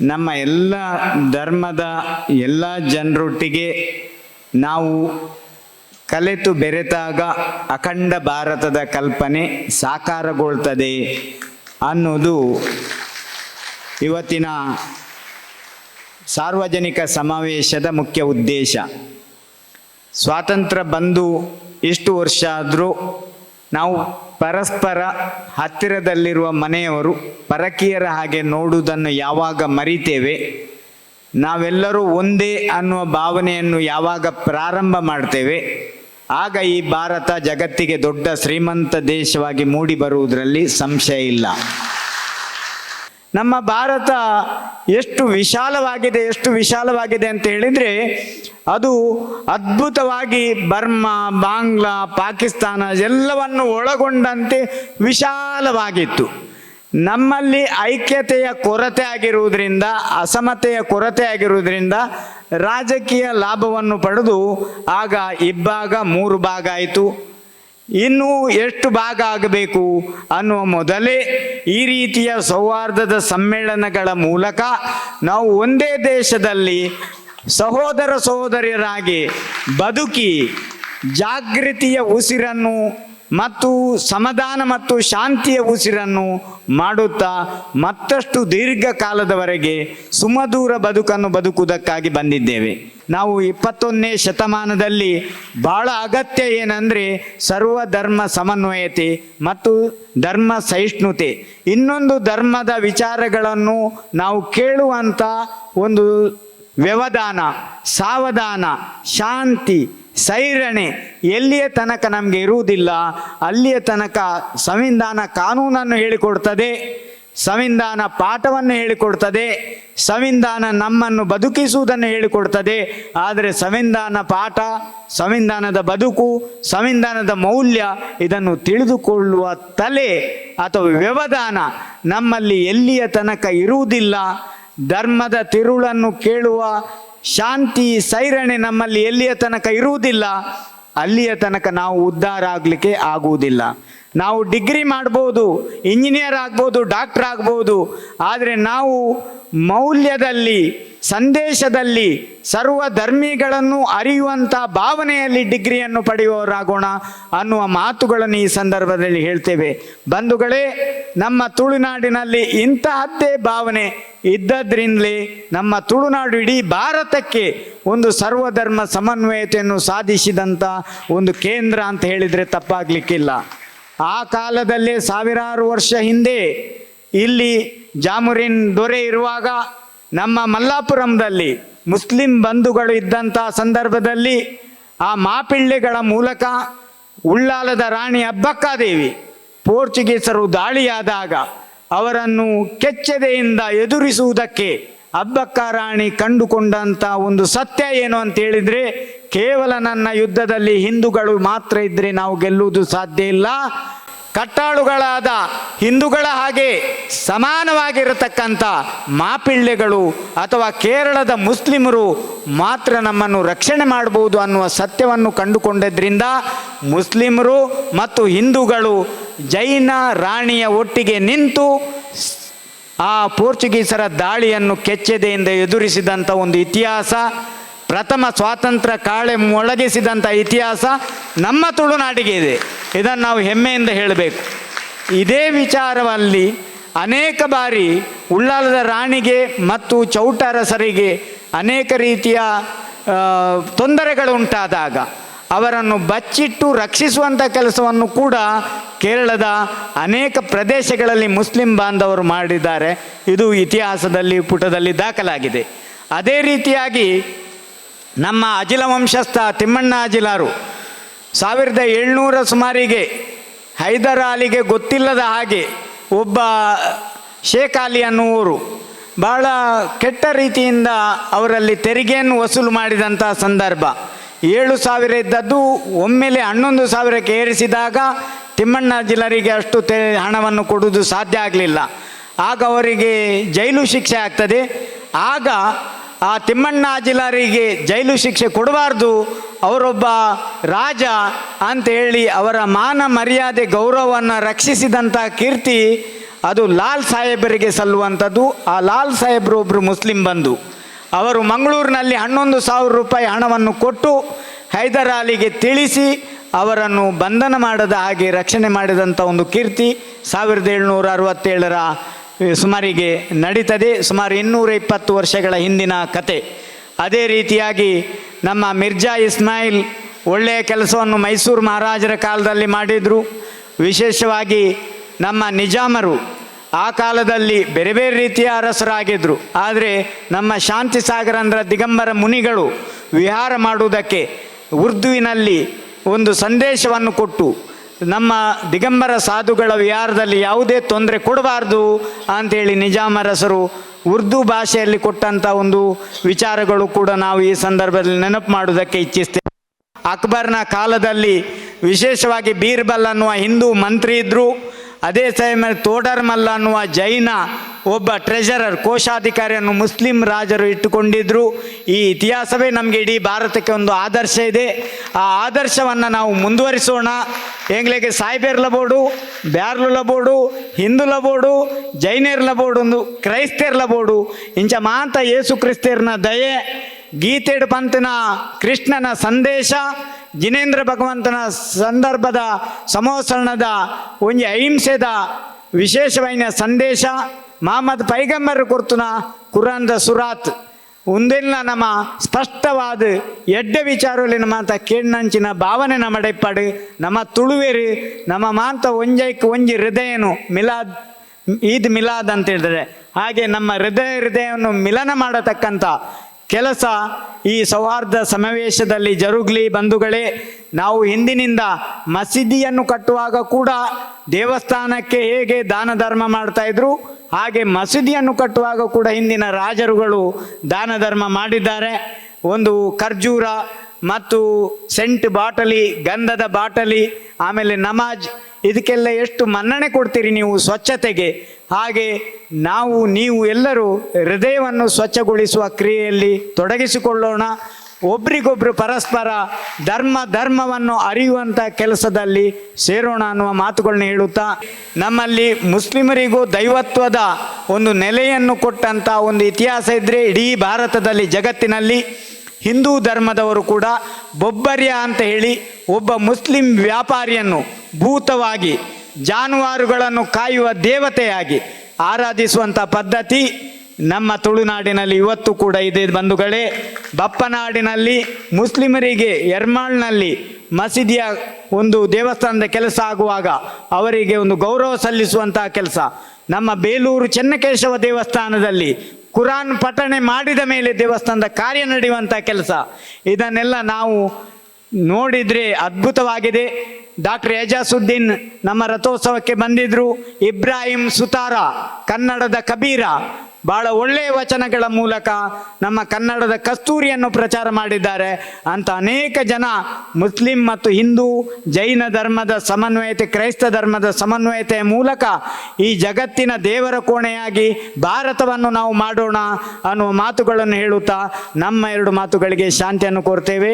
ನಮ್ಮ ಎಲ್ಲ ಧರ್ಮದ ಎಲ್ಲ ಜನರೊಟ್ಟಿಗೆ ನಾವು ಕಲೆತು ಬೆರೆತಾಗ ಅಖಂಡ ಭಾರತದ ಕಲ್ಪನೆ ಸಾಕಾರಗೊಳ್ತದೆ ಅನ್ನೋದು ಇವತ್ತಿನ ಸಾರ್ವಜನಿಕ ಸಮಾವೇಶದ ಮುಖ್ಯ ಉದ್ದೇಶ. ಸ್ವಾತಂತ್ರ್ಯ ಬಂದು ಎಷ್ಟು ವರ್ಷ ಆದರೂ ನಾವು ಪರಸ್ಪರ ಹತ್ತಿರದಲ್ಲಿರುವ ಮನೆಯವರು ಪರಕೀಯರ ಹಾಗೆ ನೋಡುವುದನ್ನು ಯಾವಾಗ ಮರಿತೇವೆ? ನಾವೆಲ್ಲರೂ ಒಂದೇ ಅನ್ನುವ ಭಾವನೆಯನ್ನು ಯಾವಾಗ ಪ್ರಾರಂಭ ಮಾಡ್ತೇವೆ? ಆಗ ಈ ಭಾರತ ಜಗತ್ತಿಗೆ ದೊಡ್ಡ ಶ್ರೀಮಂತ ದೇಶವಾಗಿ ಮೂಡಿ ಬರುವುದರಲ್ಲಿ ಸಂಶಯ ಇಲ್ಲ. ನಮ್ಮ ಭಾರತ ಎಷ್ಟು ವಿಶಾಲವಾಗಿದೆ ಎಷ್ಟು ವಿಶಾಲವಾಗಿದೆ ಅಂತ ಹೇಳಿದರೆ ಅದು ಅದ್ಭುತವಾಗಿ ಬರ್ಮಾ, ಬಾಂಗ್ಲಾ, ಪಾಕಿಸ್ತಾನ ಎಲ್ಲವನ್ನು ಒಳಗೊಂಡಂತೆ ವಿಶಾಲವಾಗಿತ್ತು. ನಮ್ಮಲ್ಲಿ ಐಕ್ಯತೆಯ ಕೊರತೆ ಆಗಿರುವುದರಿಂದ, ಅಸಮತೆಯ ಕೊರತೆ ಆಗಿರುವುದರಿಂದ ರಾಜಕೀಯ ಲಾಭವನ್ನು ಪಡೆದು ಆಗ ಇಬ್ಬಾಗ, ಮೂರು ಭಾಗ ಆಯಿತು. ಇನ್ನೂ ಎಷ್ಟು ಭಾಗ ಆಗಬೇಕು ಅನ್ನುವ ಮೊದಲೇ ಈ ರೀತಿಯ ಸೌಹಾರ್ದದ ಸಮ್ಮೇಳನಗಳ ಮೂಲಕ ನಾವು ಒಂದೇ ದೇಶದಲ್ಲಿ ಸಹೋದರ ಸಹೋದರಿಯರಾಗಿ ಬದುಕಿ ಜಾಗೃತಿಯ ಉಸಿರನ್ನು ಮತ್ತು ಸಮಾಧಾನ ಮತ್ತು ಶಾಂತಿಯ ಉಸಿರನ್ನು ಮಾಡುತ್ತಾ ಮತ್ತಷ್ಟು ದೀರ್ಘಕಾಲದವರೆಗೆ ಸುಮಧೂರ ಬದುಕನ್ನು ಬದುಕುವುದಕ್ಕಾಗಿ ಬಂದಿದ್ದೇವೆ. ನಾವು ಇಪ್ಪತ್ತೊಂದನೇ ಶತಮಾನದಲ್ಲಿ ಬಹಳ ಅಗತ್ಯ ಏನಂದರೆ ಸರ್ವಧರ್ಮ ಸಮನ್ವಯತೆ ಮತ್ತು ಧರ್ಮ ಸಹಿಷ್ಣುತೆ. ಇನ್ನೊಂದು ಧರ್ಮದ ವಿಚಾರಗಳನ್ನು ನಾವು ಕೇಳುವಂಥ ಒಂದು ವ್ಯವಧಾನ, ಸಾವಧಾನ, ಶಾಂತಿ, ಸೈರಣೆ ಎಲ್ಲಿಯ ತನಕ ನಮಗೆ ಇರುವುದಿಲ್ಲ, ಅಲ್ಲಿಯ ತನಕ ಸಂವಿಧಾನ ಕಾನೂನನ್ನು ಹೇಳಿಕೊಡ್ತದೆ, ಸಂವಿಧಾನ ಪಾಠವನ್ನು ಹೇಳಿಕೊಡ್ತದೆ, ಸಂವಿಧಾನ ನಮ್ಮನ್ನು ಬದುಕಿಸುವುದನ್ನು ಹೇಳಿಕೊಡ್ತದೆ, ಆದರೆ ಸಂವಿಧಾನ ಪಾಠ, ಸಂವಿಧಾನದ ಬದುಕು, ಸಂವಿಧಾನದ ಮೌಲ್ಯ ಇದನ್ನು ತಿಳಿದುಕೊಳ್ಳುವ ತಲೆ ಅಥವಾ ವ್ಯವಧಾನ ನಮ್ಮಲ್ಲಿ ಎಲ್ಲಿಯ ತನಕ ಇರುವುದಿಲ್ಲ ಧರ್ಮದ ತಿರುಳನ್ನು ಕೇಳುವ ಶಾಂತಿ ಸೈರಣೆ ನಮ್ಮಲ್ಲಿ ಎಲ್ಲಿಯ ತನಕ ಇರುವುದಿಲ್ಲ, ಅಲ್ಲಿಯ ತನಕ ನಾವು ಉದ್ಧಾರ ಆಗಲಿಕ್ಕೆ ಆಗುವುದಿಲ್ಲ. ನಾವು ಡಿಗ್ರಿ ಮಾಡ್ಬೋದು, ಇಂಜಿನಿಯರ್ ಆಗ್ಬೋದು, ಡಾಕ್ಟರ್ ಆಗ್ಬೋದು, ಆದರೆ ನಾವು ಮೌಲ್ಯದಲ್ಲಿ ಸಂದೇಶದಲ್ಲಿ ಸರ್ವ ಧರ್ಮಿಗಳನ್ನು ಅರಿಯುವಂಥ ಭಾವನೆಯಲ್ಲಿ ಡಿಗ್ರಿಯನ್ನು ಪಡೆಯುವವರಾಗೋಣ ಅನ್ನುವ ಮಾತುಗಳನ್ನು ಈ ಸಂದರ್ಭದಲ್ಲಿ ಹೇಳ್ತೇವೆ. ಬಂಧುಗಳೇ, ನಮ್ಮ ತುಳುನಾಡಿನಲ್ಲಿ ಇಂತಹದ್ದೇ ಭಾವನೆ ಇದ್ದದ್ರಿಂದಲೇ ನಮ್ಮ ತುಳುನಾಡು ಇಡೀ ಭಾರತಕ್ಕೆ ಒಂದು ಸರ್ವಧರ್ಮ ಸಮನ್ವಯತೆಯನ್ನು ಸಾಧಿಸಿದಂಥ ಒಂದು ಕೇಂದ್ರ ಅಂತ ಹೇಳಿದರೆ ತಪ್ಪಾಗಲಿಕ್ಕಿಲ್ಲ. ಆ ಕಾಲದಲ್ಲೇ ಸಾವಿರಾರು ವರ್ಷ ಹಿಂದೆ ಇಲ್ಲಿ ಜಾಮುರಿನ್ ದೊರೆ ಇರುವಾಗ ನಮ್ಮ ಮಲ್ಲಾಪುರಂದಲ್ಲಿ ಮುಸ್ಲಿಂ ಬಂಧುಗಳು ಇದ್ದಂತಹ ಸಂದರ್ಭದಲ್ಲಿ ಆ ಮಾಪಿಳ್ಳೆಗಳ ಮೂಲಕ ಉಳ್ಳಾಲದ ರಾಣಿ ಅಬ್ಬಕ್ಕಾದೇವಿ ಪೋರ್ಚುಗೀಸರು ದಾಳಿಯಾದಾಗ ಅವರನ್ನು ಕೆಚ್ಚದೆಯಿಂದ ಎದುರಿಸುವುದಕ್ಕೆ ಅಬ್ಬಕ್ಕ ರಾಣಿ ಕಂಡುಕೊಂಡಂಥ ಒಂದು ಸತ್ಯ ಏನು ಅಂತ ಹೇಳಿದರೆ, ಕೇವಲ ನನ್ನ ಯುದ್ಧದಲ್ಲಿ ಹಿಂದೂಗಳು ಮಾತ್ರ ಇದ್ದರೆ ನಾವು ಗೆಲ್ಲುವುದು ಸಾಧ್ಯ ಇಲ್ಲ. ಕಟ್ಟಾಳುಗಳಾದ ಹಿಂದೂಗಳ ಹಾಗೆ ಸಮಾನವಾಗಿರತಕ್ಕಂಥ ಮಾಪಿಳ್ಳೆಗಳು ಅಥವಾ ಕೇರಳದ ಮುಸ್ಲಿಮರು ಮಾತ್ರ ನಮ್ಮನ್ನು ರಕ್ಷಣೆ ಮಾಡಬಹುದು ಅನ್ನುವ ಸತ್ಯವನ್ನು ಕಂಡುಕೊಂಡದ್ರಿಂದ ಮುಸ್ಲಿಮರು ಮತ್ತು ಹಿಂದೂಗಳು ಜೈನ ರಾಣಿಯ ಒಟ್ಟಿಗೆ ನಿಂತು ಆ ಪೋರ್ಚುಗೀಸರ ದಾಳಿಯನ್ನು ಕೆಚ್ಚೆದೆಯಿಂದ ಎದುರಿಸಿದಂಥ ಒಂದು ಇತಿಹಾಸ, ಪ್ರಥಮ ಸ್ವಾತಂತ್ರ್ಯ ಕಾಳೆ ಮೊಳಗಿಸಿದಂಥ ಇತಿಹಾಸ ನಮ್ಮ ತುಳುನಾಡಿಗೆ ಇದೆ. ಇದನ್ನು ನಾವು ಹೆಮ್ಮೆಯಿಂದ ಹೇಳಬೇಕು. ಇದೇ ವಿಚಾರದಲ್ಲಿ ಅನೇಕ ಬಾರಿ ಉಳ್ಳಾಲದ ರಾಣಿಗೆ ಮತ್ತು ಚೌಟರಸರಿಗೆ ಅನೇಕ ರೀತಿಯ ತೊಂದರೆಗಳುಂಟಾದಾಗ ಅವರನ್ನು ಬಚ್ಚಿಟ್ಟು ರಕ್ಷಿಸುವಂಥ ಕೆಲಸವನ್ನು ಕೂಡ ಕೇರಳದ ಅನೇಕ ಪ್ರದೇಶಗಳಲ್ಲಿ ಮುಸ್ಲಿಂ ಬಾಂಧವರು ಮಾಡಿದ್ದಾರೆ. ಇದು ಇತಿಹಾಸದಲ್ಲಿ, ಪುಟದಲ್ಲಿ ದಾಖಲಾಗಿದೆ. ಅದೇ ರೀತಿಯಾಗಿ ನಮ್ಮ ಅಜಿಲ ವಂಶಸ್ಥ ತಿಮ್ಮಣ್ಣ ಅಜಿಲಾರು ಸಾವಿರದ ಏಳ್ನೂರ ಸುಮಾರಿಗೆ ಹೈದರ್ ಅಲಿಗೆ ಗೊತ್ತಿಲ್ಲದ ಹಾಗೆ ಒಬ್ಬ ಶೇಖ್ ಅಲಿ ಅನ್ನುವರು ಬಹಳ ಕೆಟ್ಟ ರೀತಿಯಿಂದ ಅವರಲ್ಲಿ ತೆರಿಗೆಯನ್ನು ವಸೂಲು ಮಾಡಿದಂಥ ಸಂದರ್ಭ. ಏಳು ಸಾವಿರ ಇದ್ದದ್ದು ಒಮ್ಮೆಲೆ ಹನ್ನೊಂದು ಸಾವಿರಕ್ಕೆ ಏರಿಸಿದಾಗ ತಿಮ್ಮಣ್ಣ ಜಿಲ್ಲರಿಗೆ ಅಷ್ಟು ತೆ ಹಣವನ್ನು ಕೊಡುವುದು ಸಾಧ್ಯ ಆಗಲಿಲ್ಲ. ಆಗ ಅವರಿಗೆ ಜೈಲು ಶಿಕ್ಷೆ ಆಗ್ತದೆ. ಆಗ ಆ ತಿಮ್ಮಣ್ಣ ಅಜಿಲಾರಿಗೆ ಜೈಲು ಶಿಕ್ಷೆ ಕೊಡಬಾರ್ದು, ಅವರೊಬ್ಬ ರಾಜ ಅಂತ ಹೇಳಿ ಅವರ ಮಾನ ಮರ್ಯಾದೆ ಗೌರವವನ್ನು ರಕ್ಷಿಸಿದಂಥ ಕೀರ್ತಿ ಅದು ಲಾಲ್ ಸಾಹೇಬರಿಗೆ ಸಲ್ಲುವಂಥದ್ದು. ಆ ಲಾಲ್ ಸಾಹೇಬರು ಒಬ್ಬರು ಮುಸ್ಲಿಂ ಬಂದು, ಅವರು ಮಂಗಳೂರಿನಲ್ಲಿ ಹನ್ನೊಂದು ಸಾವಿರ ರೂಪಾಯಿ ಹಣವನ್ನು ಕೊಟ್ಟು ಹೈದರಾಲಿಗೆ ತಿಳಿಸಿ ಅವರನ್ನು ಬಂಧನ ಮಾಡದ ಹಾಗೆ ರಕ್ಷಣೆ ಮಾಡಿದಂಥ ಒಂದು ಕೀರ್ತಿ ಸಾವಿರದ ಏಳ್ನೂರ ಅರವತ್ತೇಳರ ಸುಮಾರಿಗೆ ನಡೀತದೆ. ಸುಮಾರು ಇನ್ನೂರ ಇಪ್ಪತ್ತು ವರ್ಷಗಳ ಹಿಂದಿನ ಕತೆ. ಅದೇ ರೀತಿಯಾಗಿ ನಮ್ಮ ಮಿರ್ಜಾ ಇಸ್ಮಾಯಿಲ್ ಒಳ್ಳೆಯ ಕೆಲಸವನ್ನು ಮೈಸೂರು ಮಹಾರಾಜರ ಕಾಲದಲ್ಲಿ ಮಾಡಿದರು. ವಿಶೇಷವಾಗಿ ನಮ್ಮ ನಿಜಾಮರು ಆ ಕಾಲದಲ್ಲಿ ಬೇರೆ ಬೇರೆ ರೀತಿಯ ಅರಸರಾಗಿದ್ದರು ಆದರೆ ನಮ್ಮ ಶಾಂತಿ ಸಾಗರ ಅಂದರೆ ದಿಗಂಬರ ಮುನಿಗಳು ವಿಹಾರ ಮಾಡುವುದಕ್ಕೆ ಉರ್ದುವಿನಲ್ಲಿ ಒಂದು ಸಂದೇಶವನ್ನು ಕೊಟ್ಟು ನಮ್ಮ ದಿಗಂಬರ ಸಾಧುಗಳ ವಿಹಾರದಲ್ಲಿ ಯಾವುದೇ ತೊಂದರೆ ಕೊಡಬಾರ್ದು ಅಂಥೇಳಿ ನಿಜಾಮರಸರು ಉರ್ದು ಭಾಷೆಯಲ್ಲಿ ಕೊಟ್ಟಂಥ ಒಂದು ವಿಚಾರಗಳು ಕೂಡ ನಾವು ಈ ಸಂದರ್ಭದಲ್ಲಿ ನೆನಪು ಮಾಡುವುದಕ್ಕೆ ಇಚ್ಛಿಸ್ತೇವೆ. ಅಕ್ಬರ್ನ ಕಾಲದಲ್ಲಿ ವಿಶೇಷವಾಗಿ ಬೀರ್ಬಲ್ ಅನ್ನುವ ಹಿಂದೂ ಮಂತ್ರಿ ಇದ್ದರು ಅದೇ ಸಮಯ ತೋಡರ್ಮಲ್ ಅನ್ನುವ ಜೈನ ಒಬ್ಬ ಟ್ರೆಜರರ್ ಕೋಶಾಧಿಕಾರಿಯನ್ನು ಮುಸ್ಲಿಂ ರಾಜರು ಇಟ್ಟುಕೊಂಡಿದ್ದರು ಈ ಇತಿಹಾಸವೇ ನಮಗೆ ಇಡೀ ಭಾರತಕ್ಕೆ ಒಂದು ಆದರ್ಶ ಇದೆ. ಆ ಆದರ್ಶವನ್ನು ನಾವು ಮುಂದುವರಿಸೋಣ. ಎಂಗ್ಲೆಗೆ ಸಾಯ್ಬೇರ್ಲ ಬೋಡು ಬ್ಯಾರ್ಲುಲ ಬೋಡು ಹಿಂದುಲ ಜೈನೇರ್ಲ ಒಂದು ಕ್ರೈಸ್ತೇರ್ಲ ಇಂಚ ಮಾತ ಯೇಸು ಕ್ರಿಸ್ತೇರ್ನ ದಯೆ, ಗೀತೆಡ್ ಪಂತನ ಕೃಷ್ಣನ ಸಂದೇಶ, ಜಿನೇಂದ್ರ ಭಗವಂತನ ಸಂದರ್ಭದ ಸಮೋಸರಣದ ಒಂಜಿ ಅಹಿಂಸೆದ ವಿಶೇಷವಾದ ಸಂದೇಶ. ಮಹಮ್ಮದ್ ಪೈಗಂಬರ್ ಕುರ್ತುನ ಕುರಾನ್ದ ಸುರಾತ್. ಉಂದಿಲ್ನ ನಮ್ಮ ಸ್ಪಷ್ಟವಾದ ಎಡ್ಡೆ ವಿಚಾರದಲ್ಲಿ ಮಾತ ಕೆಣ್ಣಂಚಿನ ಭಾವನೆ ನಮ್ಮ ನಮ್ಮ ತುಳುವೆರಿ, ನಮ್ಮ ಮಾಂತ ಒಂಜೈಕ್ ಒಂಜಿ ಹೃದಯನು ಮಿಲಾದ್, ಈದ್ ಮಿಲಾದ್ ಅಂತ ಹೇಳಿದ್ರೆ ಹಾಗೆ ನಮ್ಮ ಹೃದಯ ಹೃದಯವನ್ನು ಮಿಲನ ಮಾಡತಕ್ಕಂಥ ಕೆಲಸ ಈ ಸೌಹಾರ್ದ ಸಮಾವೇಶದಲ್ಲಿ ಜರುಗಲಿ ಬಂಧುಗಳೇ, ನಾವು ಹಿಂದಿನಿಂದ ಮಸೀದಿಯನ್ನು ಕಟ್ಟುವಾಗ ಕೂಡ ದೇವಸ್ಥಾನಕ್ಕೆ ಹೇಗೆ ದಾನ ಧರ್ಮ ಮಾಡ್ತಾ ಇದ್ರು, ಹಾಗೆ ಮಸೀದಿಯನ್ನು ಕಟ್ಟುವಾಗ ಕೂಡ ಹಿಂದಿನ ರಾಜರುಗಳು ದಾನ ಧರ್ಮ ಮಾಡಿದ್ದಾರೆ. ಒಂದು ಖರ್ಜೂರ ಮತ್ತು ಸೆಂಟ್ ಬಾಟಲಿ, ಗಂಧದ ಬಾಟಲಿ, ಆಮೇಲೆ ನಮಾಜ್ ಇದಕ್ಕೆಲ್ಲ ಎಷ್ಟು ಮನ್ನಣೆ ಕೊಡ್ತೀರಿ ನೀವು ಸ್ವಚ್ಛತೆಗೆ? ಹಾಗೆ ನಾವು, ನೀವು ಎಲ್ಲರೂ ಹೃದಯವನ್ನು ಸ್ವಚ್ಛಗೊಳಿಸುವ ಕ್ರಿಯೆಯಲ್ಲಿ ತೊಡಗಿಸಿಕೊಳ್ಳೋಣ. ಒಬ್ರಿಗೊಬ್ರು ಪರಸ್ಪರ ಧರ್ಮ, ಧರ್ಮವನ್ನು ಅರಿಯುವಂಥ ಕೆಲಸದಲ್ಲಿ ಸೇರೋಣ ಅನ್ನುವ ಮಾತುಗಳನ್ನ ಹೇಳುತ್ತಾ, ನಮ್ಮಲ್ಲಿ ಮುಸ್ಲಿಮರಿಗೂ ದೈವತ್ವದ ಒಂದು ನೆಲೆಯನ್ನು ಕೊಟ್ಟಂಥ ಒಂದು ಇತಿಹಾಸ ಇದ್ದರೆ ಇಡೀ ಭಾರತದಲ್ಲಿ ಜಗತ್ತಿನಲ್ಲಿ ಹಿಂದೂ ಧರ್ಮದವರು ಕೂಡ ಬೊಬ್ಬರ್ಯ ಅಂತ ಹೇಳಿ ಒಬ್ಬ ಮುಸ್ಲಿಂ ವ್ಯಾಪಾರಿಯನ್ನು ಭೂತವಾಗಿ ಜಾನುವಾರುಗಳನ್ನು ಕಾಯುವ ದೇವತೆಯಾಗಿ ಆರಾಧಿಸುವಂಥ ಪದ್ಧತಿ ನಮ್ಮ ತುಳುನಾಡಿನಲ್ಲಿ ಇವತ್ತು ಕೂಡ ಇದೆ ಬಂಧುಗಳೇ. ಬಪ್ಪನಾಡಿನಲ್ಲಿ ಮುಸ್ಲಿಮರಿಗೆ ಎರ್ಮಾಳ್ನಲ್ಲಿ ಮಸೀದಿಯ ಒಂದು ದೇವಸ್ಥಾನದ ಕೆಲಸ ಆಗುವಾಗ ಅವರಿಗೆ ಒಂದು ಗೌರವ ಸಲ್ಲಿಸುವಂತಹ ಕೆಲಸ. ನಮ್ಮ ಬೇಲೂರು ಚೆನ್ನಕೇಶವ ದೇವಸ್ಥಾನದಲ್ಲಿ ಕುರಾನ್ ಪಠಣೆ ಮಾಡಿದ ಮೇಲೆ ದೇವಸ್ಥಾನದ ಕಾರ್ಯ ನಡೆಯುವಂಥ ಕೆಲಸ. ಇದನ್ನೆಲ್ಲ ನಾವು ನೋಡಿದರೆ ಅದ್ಭುತವಾಗಿದೆ. ಡಾಕ್ಟರ್ ಏಜಾಸುದ್ದೀನ್ ನಮ್ಮ ರಥೋತ್ಸವಕ್ಕೆ ಬಂದಿದ್ರು. ಇಬ್ರಾಹಿಂ ಸುತಾರ, ಕನ್ನಡದ ಕಬೀರ ಬಹಳ ಒಳ್ಳೆಯ ವಚನಗಳ ಮೂಲಕ ನಮ್ಮ ಕನ್ನಡದ ಕಸ್ತೂರಿಯನ್ನು ಪ್ರಚಾರ ಮಾಡಿದ್ದಾರೆ. ಅಂತ ಅನೇಕ ಜನ ಮುಸ್ಲಿಂ ಮತ್ತು ಹಿಂದೂ ಜೈನ ಧರ್ಮದ ಸಮನ್ವಯತೆ, ಕ್ರೈಸ್ತ ಧರ್ಮದ ಸಮನ್ವಯತೆಯ ಮೂಲಕ ಈ ಜಗತ್ತಿನ ದೇವರ ಕೋಣೆಯಾಗಿ ಭಾರತವನ್ನು ನಾವು ಮಾಡೋಣ ಅನ್ನುವ ಮಾತುಗಳನ್ನು ಹೇಳುತ್ತಾ ನಮ್ಮ ಎರಡು ಮಾತುಗಳಿಗೆ ಶಾಂತಿಯನ್ನು ಕೋರ್ತೇವೆ.